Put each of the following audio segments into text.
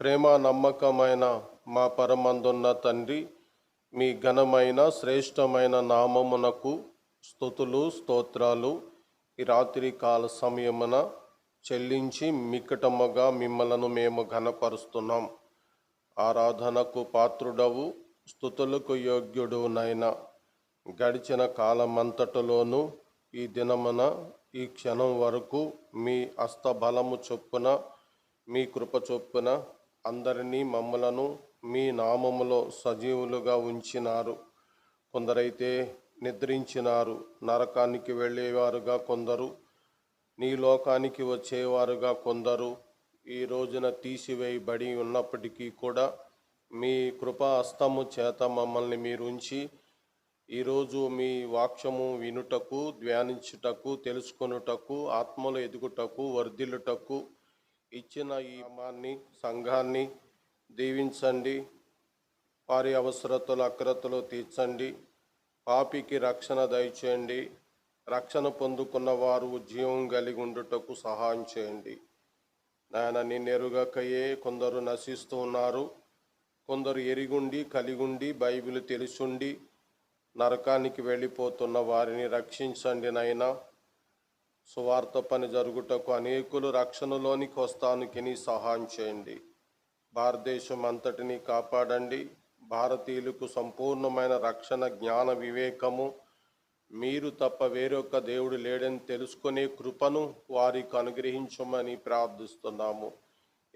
ప్రేమ నమ్మకమైన మా పరమందున్న తండ్రి మీ ఘనమైన శ్రేష్టమైన నామమునకు స్థుతులు స్తోత్రాలు ఈ రాత్రి కాల సమయమున చెల్లించి మిక్కటముగా మిమ్మలను మేము ఘనపరుస్తున్నాం. ఆరాధనకు పాత్రుడవు స్థుతులకు యోగ్యుడు నైనా గడిచిన కాలమంతటిలోనూ ఈ దినమున ఈ క్షణం వరకు మీ హస్తబలము చొప్పున మీ కృప చొప్పున అందరినీ మమ్మలను మీ నామములో సజీవులుగా ఉంచినారు. కొందరైతే నిద్రించినారు. నరకానికి వెళ్ళేవారుగా కొందరు నీ లోకానికి వచ్చేవారుగా కొందరు. ఈ రోజున తీసివేయబడి ఉన్నప్పటికీ కూడా మీ కృపా హస్తము చేత మమ్మల్ని మీరు ఉంచి ఈరోజు మీ వాక్యము వినుటకు ధ్యానించుటకు తెలుసుకొనుటకు ఆత్మలో ఎదుగుటకు వర్ధిల్లుటకు ఇచ్చిన ఈ మాన్ని సంఘాన్ని దీవించండి. వారి అవసరతలు అక్రతలు తీర్చండి. పాపికి రక్షణ దయచేయండి. రక్షణ పొందుకున్న వారు జీవం కలిగి ఉండుటకు సహాయం చేయండి. నాయన నిన్నెరుగకయే కొందరు నశిస్తూ ఉన్నారు. కొందరు ఎరిగుండి కలిగుండి బైబిల్ తెలుసుండి. నరకానికి వెళ్ళిపోతున్న వారిని రక్షించండి నైనా సువార్త పని జరుగుటకు అనేకులు రక్షణలోనికి వస్తానికి సహాయం చేయండి. భారతదేశం అంతటిని కాపాడండి. భారతీయులకు సంపూర్ణమైన రక్షణ జ్ఞాన వివేకము. మీరు తప్ప వేరొక దేవుడు లేడని తెలుసుకునే కృపను వారికి అనుగ్రహించమని ప్రార్థిస్తున్నాము.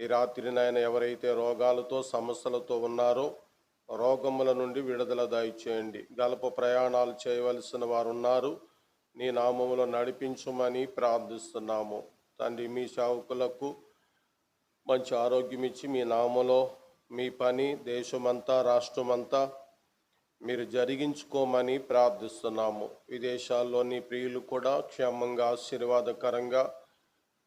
ఈ రాత్రి నాయన ఎవరైతే రోగాలతో సమస్యలతో ఉన్నారో రోగముల నుండి విడుదల దయచేయండి. గల్ప ప్రయాణాలు చేయవలసిన వారు ఉన్నారు నీ నామములో నడిపించమని ప్రార్థిస్తున్నాము. తండ్రి మీ సేవకులకు మంచి ఆరోగ్యం ఇచ్చి మీ నామలో మీ పని దేశమంతా రాష్ట్రమంతా మీరు జరిగించుకోమని ప్రార్థిస్తున్నాము. విదేశాల్లోని ప్రియులు కూడా క్షేమంగా ఆశీర్వాదకరంగా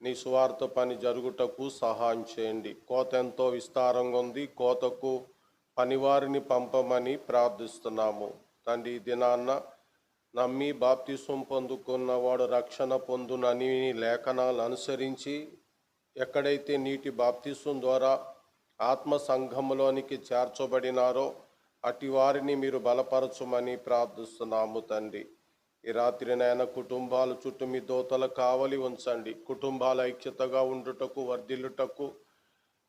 నీ స్వార్థ పని జరుగుటకు సహాయం చేయండి. కోత ఎంతో విస్తారంగా ఉంది. కోతకు పనివారిని పంపమని ప్రార్థిస్తున్నాము. తండ్రి ఈ దినాన్న నమ్మి బాప్తిసం పొందుకున్నవాడు రక్షణ పొందునని లేఖనాలు అనుసరించి ఎక్కడైతే నీటి బాప్తిసం ద్వారా ఆత్మ సంఘములోనికి చేర్చబడినారో అటి వారిని మీరు బలపరచమని ప్రార్థిస్తున్నాము తండ్రి. ఈ రాత్రి నాయన కుటుంబాల చుట్టూ మీ దోతల కావలి ఉంచండి. కుటుంబాల ఐక్యతగా ఉండుటకు వర్ధిల్లుటకు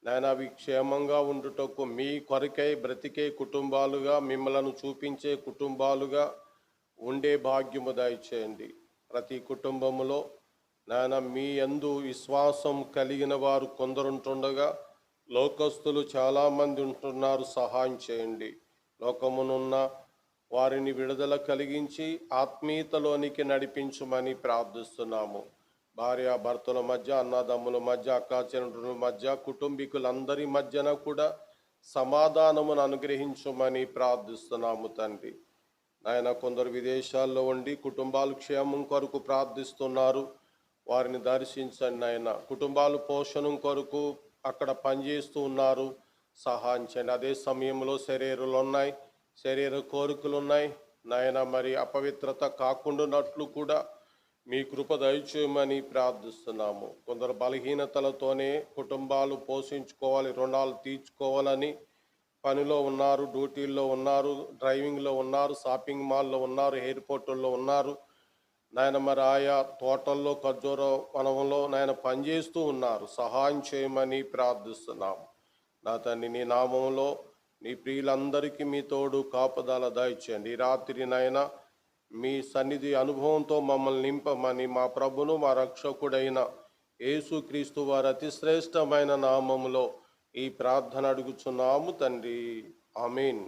నాయన అవి క్షేమంగా ఉండుటకు మీ కొరకై బ్రతికే కుటుంబాలుగా మిమ్మలను చూపించే కుటుంబాలుగా ఉండే భాగ్యము దయచేయండి. ప్రతి కుటుంబములో నాయన మీ ఎందు విశ్వాసం కలిగిన వారు కొందరుంటుండగా లోకస్తులు చాలామంది ఉంటున్నారు సహాయం చేయండి. లోకమునున్న వారిని విడుదల కలిగించి ఆత్మీయతలోనికి నడిపించమని ప్రార్థిస్తున్నాము. భార్య భర్తల మధ్య అన్నదమ్ముల మధ్య అక్కాచెనుల మధ్య కుటుంబీకులందరి మధ్యన కూడా సమాధానమును అనుగ్రహించమని ప్రార్థిస్తున్నాము తండ్రి. నాయన కొందరు విదేశాల్లో ఉండి కుటుంబాలు క్షేమం కొరకు ప్రార్థిస్తున్నారు. వారిని దర్శించండి నాయన. కుటుంబాలు పోషణం కొరకు అక్కడ పనిచేస్తూ ఉన్నారు. సహాయం చేయండి. అదే సమయంలో శరీరాలు ఉన్నాయి. శరీర కోరికలు ఉన్నాయి. నాయన మరి అపవిత్రత కాకుండానట్లు కూడా మీ కృప దయచేయమని ప్రార్థిస్తున్నాము. కొందరు బలహీనతలతోనే కుటుంబాలు పోషించుకోవాలి రుణాలు తీర్చుకోవాలని పనిలో ఉన్నారు డ్యూటీల్లో ఉన్నారు డ్రైవింగ్లో ఉన్నారు షాపింగ్ మాల్లో ఉన్నారు ఎయిర్పోర్టుల్లో ఉన్నారు. నాయన మరి ఆయా తోటల్లో ఖర్జూర వనంలో నాయన పనిచేస్తూ ఉన్నారు. సహాయం చేయమని ప్రార్థిస్తున్నాం. నా తండ్రి నీ నామంలో నీ ప్రియులందరికీ మీ తోడు కాపుదల దయచేయండి. ఈ రాత్రి నాయన మీ సన్నిధి అనుభవంతో మమ్మల్ని నింపమని మా ప్రభును మా రక్షకుడైన యేసుక్రీస్తు వారి అతి శ్రేష్టమైన నామములో ఈ ప్రార్థన అడుగుచున్నాము తండ్రి. అమీన్